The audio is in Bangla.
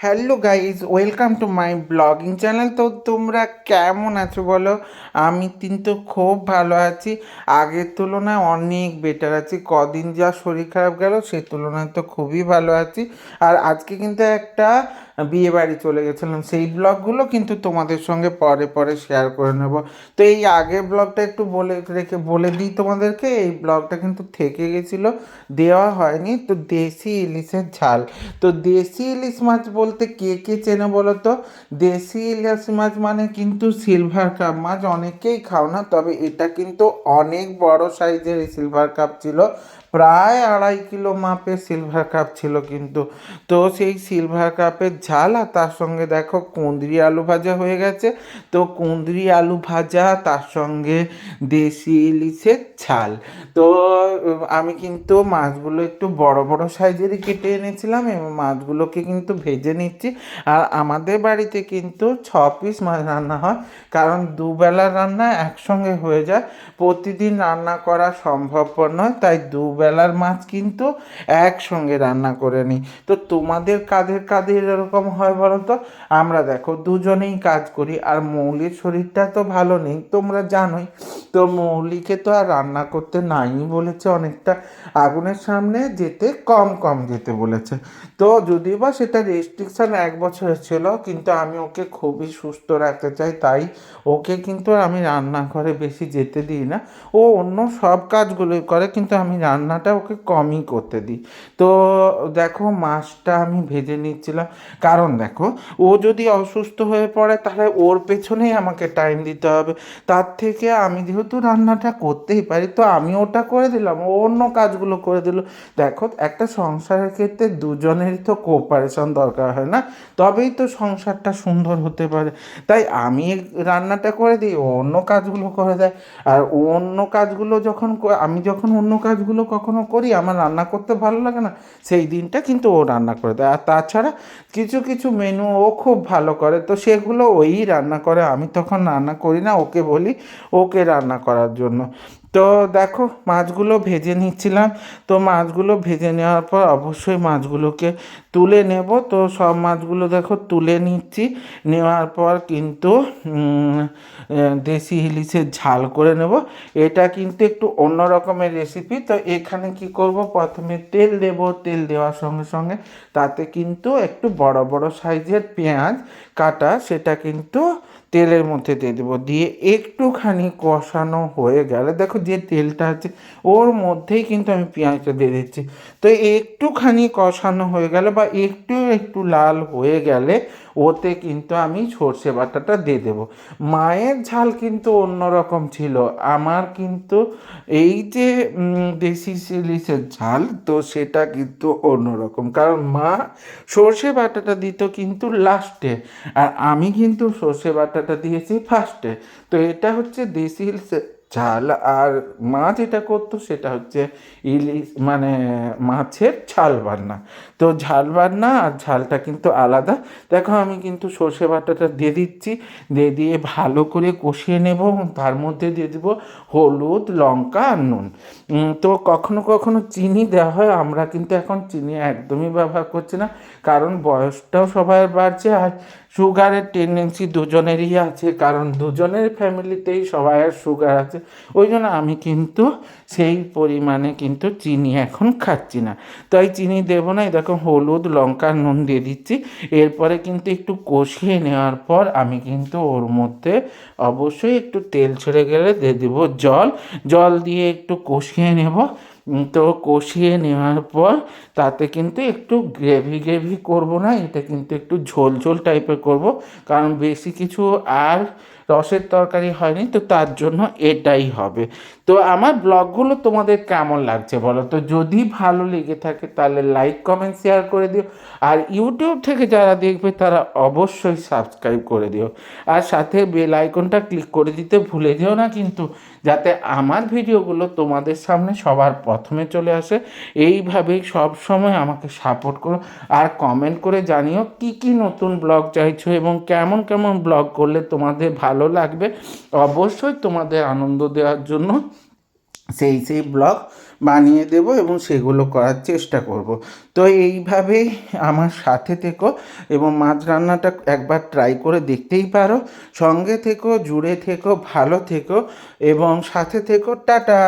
Hello guys welcome to my blogging channel তো তোমরা কেমন আছো বলো? আমি কিন্তু খুব ভালো আছি। আগের তুলনায় অনেক বেটার আছি। কদিন যা শরীর খারাপ গেল, সে তুলনায় তো খুবই ভালো আছি। আর আজকে কিন্তু একটা বিয়ে বাড়ি চলে গেছিলাম, সেই ব্লগগুলো কিন্তু তোমাদের সঙ্গে পরে পরে শেয়ার করে নেব। তো এই আগের ব্লগটা একটু বলে রেখে, বলে দিই তোমাদেরকে, এই ব্লগটা কিন্তু থেকে গেছিল, দেওয়া হয়নি। তো দেশি ইলিশের ঝাল। তো দেশি ইলিশ মাছ বলতে কে কে চেনে বলো তো? দেশি ইলিশ মাছ মানে কিন্তু সিলভার কাপ মাছ, অনেকেই খাও না, তবে এটা কিন্তু অনেক বড় সাইজের সিলভার কাপ ছিল। প্রায় আড়াই কিলো মাপের সিলভার কাপ ছিল কিন্তু। তো সেই সিলভার কাপের ঝাল, আর তার সঙ্গে দেখো কুঁদরি আলু ভাজা হয়ে গেছে। তো কুঁদরি আলু ভাজা, তার সঙ্গে দেশি ইলিশের ঝাল। তো আমি কিন্তু মাছগুলো একটু বড় বড় সাইজেরই কেটে এনেছিলাম, এবং মাছগুলোকে কিন্তু ভেজে নিচ্ছি। আর আমাদের বাড়িতে কিন্তু ছ পিস মাছ রান্না হয়, কারণ দুবেলার রান্না একসঙ্গে হয়ে যায়। প্রতিদিন রান্না করা সম্ভবপর নয়, তাই দুবেলার মাছ কিন্তু একসঙ্গে রান্না করে নিই। তো তোমাদের কাদের কাদের এরকম হয় বলো তো আমরা দেখো দুজনেই কাজ করি, আর মৌলির শরীরটা তো ভালো নেই, তোমরা জানোই। তো মৌলিকে তো আর রান্না করতে নাই বলেছে অনেকটা। আগুনের সামনে যেতে কম কম যেতে বলেছে। তো যদিও বা সেটা রেস্ট্রিকশান এক বছরের ছিল, কিন্তু আমি ওকে খুবই সুস্থ রাখতে চাই, তাই ওকে কিন্তু আমি রান্নাঘরে বেশি যেতে দিই না। ও অন্য সব কাজগুলোই করে, কিন্তু আমি রান্নাটা ওকে কমই করতে দিই। তো দেখো মাছটা আমি ভেজে নিচ্ছিলাম। কারণ দেখো, ও যদি অসুস্থ হয়ে পড়ে, তাহলে ওর পেছনেই আমাকে টাইম দিতে হবে। তার থেকে আমি যেহেতু রান্নাটা করতেই পারি, তো আমি ওটা করে দিলাম, ও অন্য কাজগুলো করে দিল। দেখো, একটা সংসারের ক্ষেত্রে দুজনেরই তো কোঅপারেশন দরকার, হয় না? তবেই তো সংসারটা সুন্দর হতে পারে। তাই আমি রান্নাটা করে দিই, ও অন্য কাজগুলো করে দেয়। আর অন্য কাজগুলো যখন ক- আমি যখন অন্য কাজগুলো কখনো করি, আমার রান্না করতে ভালো লাগে না, সেই দিনটা কিন্তু ও রান্না করে দেয়। আর তাছাড়া কিছু কিছু কিছু মেনু ও খুব ভালো করে, তো সেগুলো ওই রান্না করে, আমি তখন রান্না করি না, ওকে বলি, ওকে রান্না করার জন্য। তো দেখো, মাছগুলো ভেজে নিচ্ছিলাম। তো মাছগুলো ভেজে নেওয়ার পর অবশ্যই মাছগুলোকে তুলে নেব। তো সব মাছগুলো দেখো তুলে নিচ্ছি। নেওয়ার পর কিন্তু দেশি ইলিশের ঝাল করে নেব। এটা কিন্তু একটু অন্য রকমের রেসিপি তো এখানে কি করব? প্রথমে তেল দেব। তেল দেওয়ার সঙ্গে সঙ্গে তাতে কিন্তু একটু বড় বড় সাইজের পেঁয়াজ কাটা, সেটা কিন্তু তেলের মধ্যে দিয়ে দেবো। দিয়ে একটুখানি কষানো হয়ে গেলে, দেখো যে তেলটা আছে, ওর মধ্যেই কিন্তু আমি পেঁয়াজটা দিয়ে দিচ্ছি। তো একটুখানি কষানো হয়ে গেলে বা একটু একটু লাল হয়ে গেলে ওতে কিন্তু আমি সর্ষে বাটাটা দিয়ে দেবো। মায়ের ঝাল কিন্তু অন্যরকম ছিল। আমার কিন্তু এই যে দেশি ইলিশের ঝাল, তো সেটা কিন্তু অন্যরকম। কারণ মা সর্ষে বাটাটা দিত কিন্তু লাস্টে আর আমি কিন্তু সর্ষে বাটাটা দিয়েছি ফার্স্টে তো এটা হচ্ছে দেশি ঝাল, আর মা যেটা করতো সেটা হচ্ছে ইলিশ মানে মাছের ঝাল বান্না। তো ঝাল বান্না আর ঝালটা কিন্তু আলাদা। দেখো আমি কিন্তু সর্ষে বাটাটা দিয়ে দিচ্ছি, দিয়ে দিয়ে ভালো করে কষিয়ে নেব, তার মধ্যে দিয়ে দেবো হলুদ, লঙ্কা আর নুন। তো কখনো কখনো চিনি দেওয়া হয়, আমরা কিন্তু এখন চিনি একদমই ব্যবহার করছি না, কারণ বয়সটাও সবার বাড়ছে আর সুগারের টেন্ডেন্সি দুজনেরই আছে, কারণ দুজনের ফ্যামিলিতেই সবাই সুগার আছে। ওই জন্য আমি কিন্তু সেই পরিমাণে কিন্তু চিনি এখন খাচ্ছি না। তাই চিনি দেবো না দেখো হলুদ, লঙ্কা, নুন দিয়ে দিচ্ছি। এরপরে কিন্তু একটু কষিয়ে নেওয়ার পর আমি কিন্তু ওর মধ্যে অবশ্যই একটু তেল ছেড়ে গেলে দিয়ে দেবো জল। জল দিয়ে একটু কষিয়ে নেব। তো কষিয়ে নেওয়ার পর তাতে কিন্তু একটু গ্রেভি গ্রেভি করব না, এটা কিন্তু একটু ঝোল ঝোল টাইপের করব। কারণ বেশি কিছু আর রসের তরকারি হয়নি, তো তার জন্য এটাই হবে। তো আমার ব্লগগুলো তোমাদের কেমন লাগছে বলো তো? যদি ভালো লেগে থাকে তাহলে লাইক কমেন্ট শেয়ার করে দিও। আর ইউটিউব থেকে যারা দেখবে তারা অবশ্যই সাবস্ক্রাইব করে দিও। আর সাথে বেল আইকনটা ক্লিক করে দিতে ভুলে যেও না কিন্তু, যাতে আমার ভিডিওগুলো তোমাদের সামনে সবার প্রথমে চলে আসে। এইভাবেই সব সময় আমাকে সাপোর্ট করো। আর কমেন্ট করে জানিও কি কি নতুন ব্লগ চাইছো এবং কেমন কেমন ব্লগ করলে তোমাদের ভালো লাগবে। অবশ্যই তোমাদের আনন্দ দেওয়ার জন্য সেই সেই ব্লগ বানিয়ে দেব এবং সেগুলো করার চেষ্টা করব। তো এইভাবেই আমার সাথে থেকো এবং মাছ রান্নাটা একবার ট্রাই করে দেখতেই পারো। সঙ্গে থেকো, জুড়ে থেকো, ভালো থেকো এবং সাথে থেকো, টাটা!